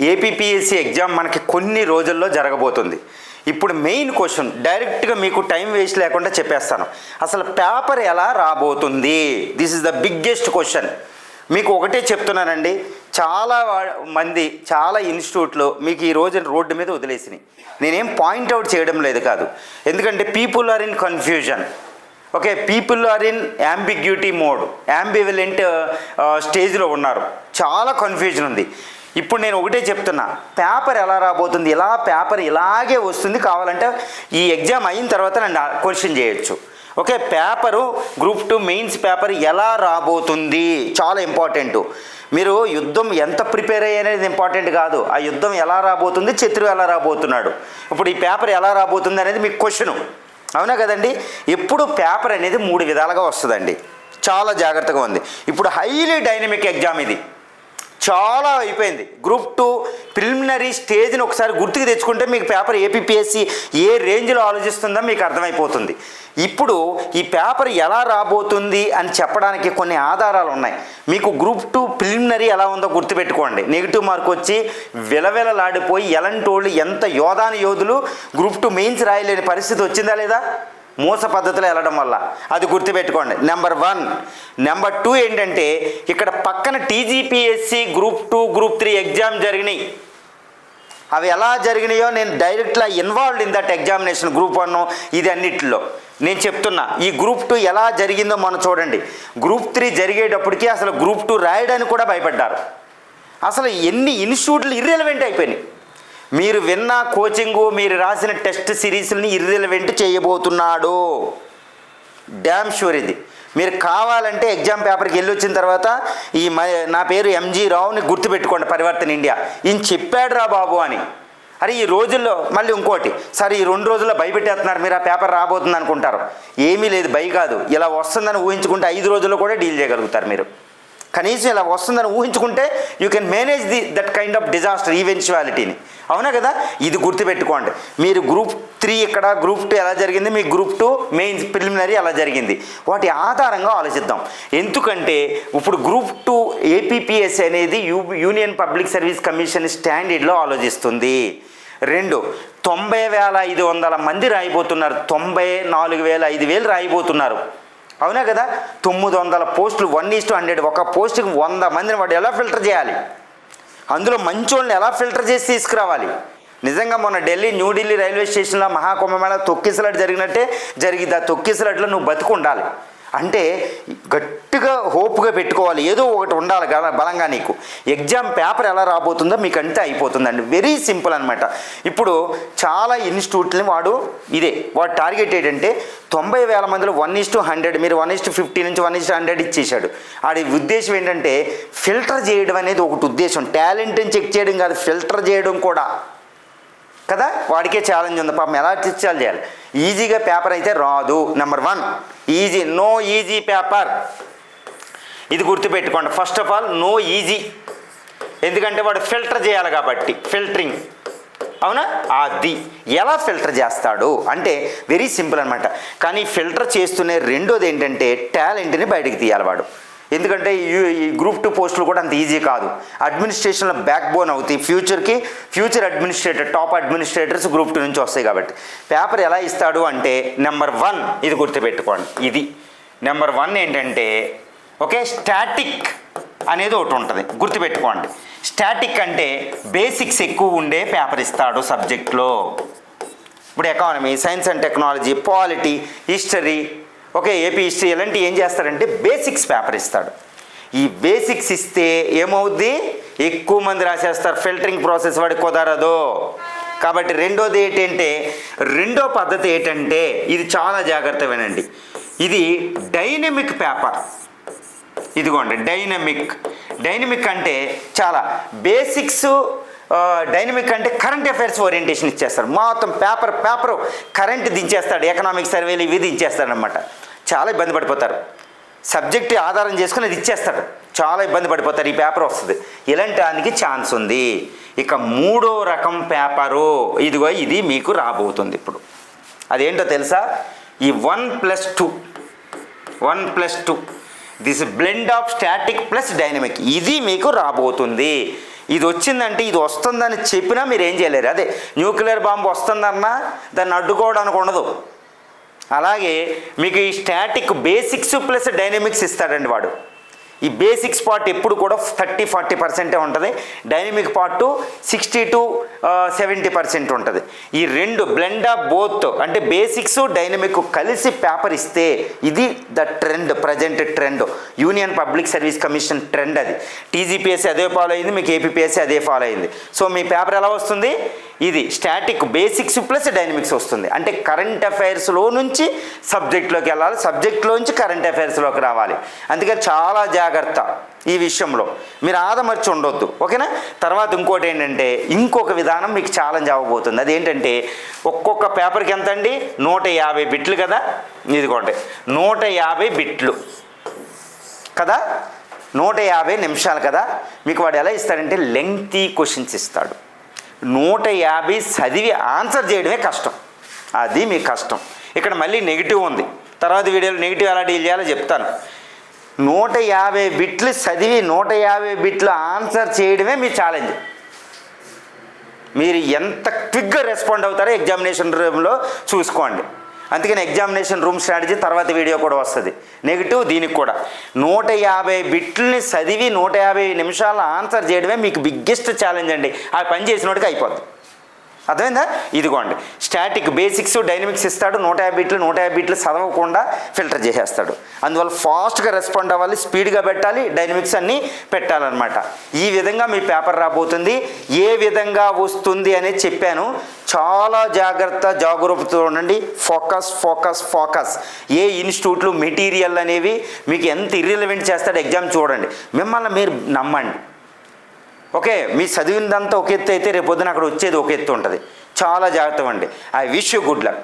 APPSC exam మనకి కొన్ని రోజుల్లో జరగబోతుంది. ఇప్పుడు మెయిన్ క్వశ్చన్ డైరెక్ట్గా మీకు టైం వేస్ట్ లేకుండా చెప్పేస్తాను. అసలు పేపర్ ఎలా రాబోతుంది? This is the biggest question మీకు ఒకటే చెప్తున్నానండి. చాలా మంది చాలా ఇన్స్టిట్యూట్లు మీకు ఈ రోజు రోడ్డు మీద వదిలేసినాయి. నేనేం పాయింట్అవుట్ చేయడం లేదు కాదు. ఎందుకంటే people are in confusion okay people are in ambiguity mode ambivalent స్టేజ్లో ఉన్నారు. చాలా కన్ఫ్యూజన్ ఉంది. ఇప్పుడు నేను ఒకటే చెప్తున్నా. పేపర్ ఎలా రాబోతుంది? ఇలా పేపర్ ఇలాగే వస్తుంది కావాలంటే ఈ ఎగ్జామ్ అయిన తర్వాత నన్ను క్వశ్చన్ చేయొచ్చు. Okay paper group two mains paper ఎలా రాబోతుంది? చాలా ఇంపార్టెంట్. మీరు యుద్ధం ఎంత ప్రిపేర్ అయ్యేది ఇంపార్టెంట్ కాదు. ఆ యుద్ధం ఎలా రాబోతుంది? శత్రు ఎలా రాబోతున్నాడు? ఇప్పుడు ఈ పేపర్ ఎలా రాబోతుంది అనేది మీకు క్వశ్చను. అవునా కదండి? ఎప్పుడు పేపర్ అనేది మూడు విధాలుగా వస్తుందండి. చాలా జాగ్రత్తగా ఉంది. ఇప్పుడు హైలీ డైనమిక్ ఎగ్జామ్ ఇది. చాలా అయిపోయింది. గ్రూప్ టూ ప్రిలిమినరీ స్టేజ్ని ఒకసారి గుర్తుకు తెచ్చుకుంటే మీకు పేపర్ ఏపీపీఎస్సి ఏ రేంజ్లో ఆలోచిస్తుందో మీకు అర్థమైపోతుంది. ఇప్పుడు ఈ పేపర్ ఎలా రాబోతుంది అని చెప్పడానికి కొన్ని ఆధారాలు ఉన్నాయి. మీకు గ్రూప్ టూ ప్రిలిమినరీ ఎలా ఉందో గుర్తుపెట్టుకోండి. నెగిటివ్ మార్క్ వచ్చి విలవిలలాడిపోయి ఎలంటోళ్ళు ఎంత యోధాని యోధులు గ్రూప్ టూ మెయిన్స్ రాయలేని పరిస్థితి వచ్చిందా లేదా? మోస పద్ధతిలో వెళ్ళడం వల్ల. అది గుర్తుపెట్టుకోండి. నెంబర్ వన్ నెంబర్ టూ ఏంటంటే ఇక్కడ పక్కన TGPSC group two group three exam జరిగినాయి. అవి ఎలా జరిగినాయో నేను డైరెక్ట్లా involved in that examination group one ఇది అన్నిటిలో. నేను చెప్తున్నా ఈ గ్రూప్ టూ ఎలా జరిగిందో మనం చూడండి. గ్రూప్ త్రీ జరిగేటప్పటికి అసలు గ్రూప్ టూ రాయడానికి కూడా భయపడ్డారు. అసలు ఎన్ని ఇన్స్టిట్యూట్లు ఇర్రెలవెంట్ అయిపోయినాయి. మీరు విన్న కోచింగు మీరు రాసిన టెస్ట్ సిరీస్ని ఇర్రెలవెంట్ చేయబోతున్నాడు. డ్యామ్ షూర్ ఇది. మీరు కావాలంటే ఎగ్జామ్ పేపర్కి వెళ్ళి వచ్చిన తర్వాత ఈ మ నా పేరు ఎంజీ రావుని గుర్తుపెట్టుకోండి పరివర్తన ఇండియా. ఈయన చెప్పాడు రా బాబు అని. అరే ఈ రోజుల్లో మళ్ళీ ఇంకోటి. సరే ఈ రెండు రోజుల్లో భయపెట్టేస్తున్నారు. మీరు ఆ పేపర్ రాబోతుంది అనుకుంటారు ఏమీ లేదు భయ కాదు. ఇలా వస్తుందని ఊహించుకుంటే ఐదు రోజుల్లో కూడా డీల్ చేయగలుగుతారు మీరు. కనీసం ఇలా వస్తుందని ఊహించుకుంటే you can manage the that kind of disaster ఈవెన్చువాలిటీని అవునా కదా? ఇది గుర్తుపెట్టుకోండి. మీరు గ్రూప్ త్రీ ఇక్కడ గ్రూప్ టూ ఎలా జరిగింది? మీ గ్రూప్ టూ మెయిన్ ప్రిలిమినరీ ఎలా జరిగింది. వాటి ఆధారంగా ఆలోచిద్దాం. ఎందుకంటే ఇప్పుడు గ్రూప్ టూ ఏపీపీఎస్ అనేది you union public service commission స్టాండర్డ్లో ఆలోచిస్తుంది. రెండు తొంభై వేల ఐదు వందల మంది రాయిపోతున్నారు. తొంభై నాలుగు వేల ఐదు వేలు రాయిపోతున్నారు. అవునా కదా? తొమ్మిది వందల పోస్టులు వన్ ఈస్ టు హండ్రెడ్ ఒక పోస్టుకి వంద మందిని వాడు ఎలా ఫిల్టర్ చేయాలి? అందులో మంచోళ్ళని ఎలా ఫిల్టర్ చేసి తీసుకురావాలి? నిజంగా మొన్న ఢిల్లీ న్యూఢిల్లీ రైల్వే స్టేషన్లో మహాకుంభమేళ తొక్కిసలాట జరిగినట్టే జరిగింది ఆ తొక్కిసలాట్లో నువ్వు బతుకు ఉండాలి అంటే గట్టిగా హోప్గా పెట్టుకోవాలి. ఏదో ఒకటి ఉండాలి కదా బలంగా నీకు. ఎగ్జామ్ పేపర్ ఎలా రాబోతుందో మీకు అంతే అయిపోతుందండి. వెరీ సింపుల్ అనమాట ఇప్పుడు చాలా ఇన్స్టిట్యూట్ని వాడు ఇదే వాడు టార్గెట్ ఏంటంటే తొంభై వేల మందిలో వన్ ఇస్ టు హండ్రెడ్ మీరు వన్ ఇస్ టు ఫిఫ్టీ నుంచి వన్ ఇస్ టు హండ్రెడ్ ఇచ్చేసాడు ఆడి ఉద్దేశం ఏంటంటే ఫిల్టర్ చేయడం అనేది ఒకటి ఉద్దేశం. టాలెంట్ని చెక్ చేయడం కాదు ఫిల్టర్ చేయడం కూడా. కదా? వాడికే ఛాలెంజ్ ఉంది. పాపం ఎలా టీచాలు చేయాలి? ఈజీగా పేపర్ అయితే రాదు. Number one easy no easy paper ఇది గుర్తుపెట్టుకోండి. First of all no easy ఎందుకంటే వాడు ఫిల్టర్ చేయాలి కాబట్టి. ఫిల్టరింగ్ అవునా? అది ఎలా ఫిల్టర్ చేస్తాడు? అంటే వెరీ సింపుల్ అనమాట కానీ ఫిల్టర్ చేస్తూనే రెండోది ఏంటంటే టాలెంట్ని బయటకు తీయాలి వాడు. ఎందుకంటే ఈ- గ్రూప్ టూ పోస్టులు కూడా అంత ఈజీ కాదు. అడ్మినిస్ట్రేషన్లో బ్యాక్ బోన్ అవుతాయి ఫ్యూచర్కి future administrator top administrators group two నుంచి వస్తాయి కాబట్టి. పేపర్ ఎలా ఇస్తాడు అంటే నెంబర్ వన్ ఇది గుర్తుపెట్టుకోండి. ఇది. నెంబర్ వన్ ఏంటంటే ఓకే స్టాటిక్ అనేది ఒకటి ఉంటుంది. గుర్తుపెట్టుకోండి. స్టాటిక్ అంటే బేసిక్స్ ఎక్కువ ఉండే పేపర్ ఇస్తాడు సబ్జెక్ట్లో. ఇప్పుడు economy science and technology polity history okay AP history ఇలాంటివి ఏం చేస్తాడంటే బేసిక్స్ పేపర్ ఇస్తాడు. ఈ బేసిక్స్ ఇస్తే ఏమవుద్ది? ఎక్కువ మంది రాసేస్తారు. ఫిల్టరింగ్ ప్రాసెస్ వాడికి కుదరదు. కాబట్టి రెండోది ఏంటంటే రెండో పద్ధతి ఏంటంటే ఇది చాలా జాగ్రత్త వినండి ఇది డైనమిక్ పేపర్. ఇదిగోండి డైనమిక్. డైనమిక్ అంటే చాలా బేసిక్స్ డైనమిక్ అంటే కరెంట్ అఫైర్స్ ఓరియంటేషన్ ఇచ్చేస్తారు. మొత్తం పేపర్ పేపర్ కరెంట్ దించేస్తాడు. ఎకనామిక్ సర్వేలు ఇవి దించేస్తాడనమాట చాలా ఇబ్బంది పడిపోతారు. సబ్జెక్ట్ ఆధారం చేసుకుని అది ఇచ్చేస్తాడు. చాలా ఇబ్బంది పడిపోతారు. ఈ పేపర్ వస్తుంది. ఇలాంటి దానికి ఛాన్స్ ఉంది. ఇక మూడో రకం పేపరు ఇదిగో ఇది మీకు రాబోతుంది ఇప్పుడు. అదేంటో తెలుసా? ఈ one plus two one plus two this blend of static plus dynamic ఇది మీకు రాబోతుంది. ఇది వచ్చిందంటే ఇది వస్తుందని చెప్పినా మీరు ఏం చేయలేరు. అదే న్యూక్లియర్ బాంబు వస్తుందన్నా దాన్ని అడ్డుకోవడానికి ఉండదు. అలాగే మీకు ఈ స్టాటిక్ బేసిక్స్ ప్లస్ డైనమిక్స్ ఇస్తాడండి వాడు. ఈ బేసిక్స్ పార్ట్ ఎప్పుడు కూడా థర్టీ ఫార్టీ పర్సెంటే ఉంటుంది. Dynamic part sixty to seventy percent ఉంటుంది. ఈ రెండు బ్లెండ్ ఆఫ్ బోత్ అంటే బేసిక్స్ డైనమిక్ కలిసి పేపర్ ఇస్తే ఇది the trend present trend. Union public service commission trend అది. టీజీపీఎస్సీ అదే ఫాలో అయింది మీకు ఏపీపీఎస్సీ అదే ఫాలో అయింది. సో మీ పేపర్ ఎలా వస్తుంది? ఇది స్టాటిక్ బేసిక్స్ ప్లస్ డైనమిక్స్ వస్తుంది. అంటే కరెంట్ అఫైర్స్లో నుంచి సబ్జెక్ట్లోకి వెళ్ళాలి సబ్జెక్ట్లోంచి కరెంట్ అఫైర్స్లోకి రావాలి. అందుకే చాలా జాగ్రత్త ఈ విషయంలో. మీరు ఆదమర్చి ఉండొద్దు ఓకేనా? తర్వాత ఇంకోటి ఏంటంటే ఇంకొక విధానం మీకు ఛాలెంజ్ అవ్వబోతుంది. అదేంటంటే ఒక్కొక్క పేపర్కి ఎంత అండి నూట యాభై బిట్లు కదా? ఇదిగోండి నూట యాభై బిట్లు. కదా? నూట యాభై నిమిషాలు కదా? మీకు వాడు ఎలా ఇస్తాడంటే లెంగ్తీ క్వశ్చన్స్ ఇస్తాడు. నూట యాభై చదివి ఆన్సర్ చేయడమే కష్టం. అది మీ కష్టం. ఇక్కడ మళ్ళీ నెగిటివ్ ఉంది. తర్వాత వీడియోలో నెగిటివ్ ఎలా డీల్ చేయాలో చెప్తాను. నూట యాభై బిట్లు చదివి నూట యాభై బిట్లు ఆన్సర్ చేయడమే మీ ఛాలెంజ్. మీరు ఎంత క్విక్గా రెస్పాండ్ అవుతారో ఎగ్జామినేషన్ రూమ్లో చూసుకోండి. అందుకని ఎగ్జామినేషన్ రూమ్ స్ట్రాటజీ తర్వాత వీడియో కూడా వస్తుంది. నెగిటివ్ దీనికి కూడా. నూట యాభై బిట్లని చదివి నూట యాభై నిమిషాల ఆన్సర్ చేయడమే మీకు బిగ్గెస్ట్ ఛాలెంజ్ అండి. ఆ పని చేసినోడికి అయిపోద్ది. అర్థమైందా? ఇదిగోండి. స్టాటిక్ బేసిక్స్ డైనమిక్స్ ఇస్తాడు. నూట యాభై బిట్లు నూట యాభై బిట్లు చదవకుండా ఫిల్టర్ చేసేస్తాడు. అందువల్ల ఫాస్ట్గా రెస్పాండ్ అవ్వాలి స్పీడ్గా పెట్టాలి డైనమిక్స్ అన్నీ పెట్టాలన్నమాట. ఈ విధంగా మీ పేపర్ రాబోతుంది. ఏ విధంగా వస్తుంది అనేది చెప్పాను. చాలా జాగ్రత్త జాగ్రత్తతో ఉండండి. ఫోకస్ ఫోకస్ ఫోకస్ ఏ ఇన్స్టిట్యూట్లు మెటీరియల్ అనేవి మీకు ఎంత ఇర్రిలవెంట్ చేస్తాడు ఎగ్జామ్ చూడండి. మిమ్మల్ని మీరు నమ్మండి. ఓకే మీ చదివినదంతా ఒక ఎత్తు అయితే రేపు పొద్దున అక్కడ వచ్చేది ఒక ఎత్తు ఉంటుంది. చాలా జాగ్రత్త అండి I wish you good luck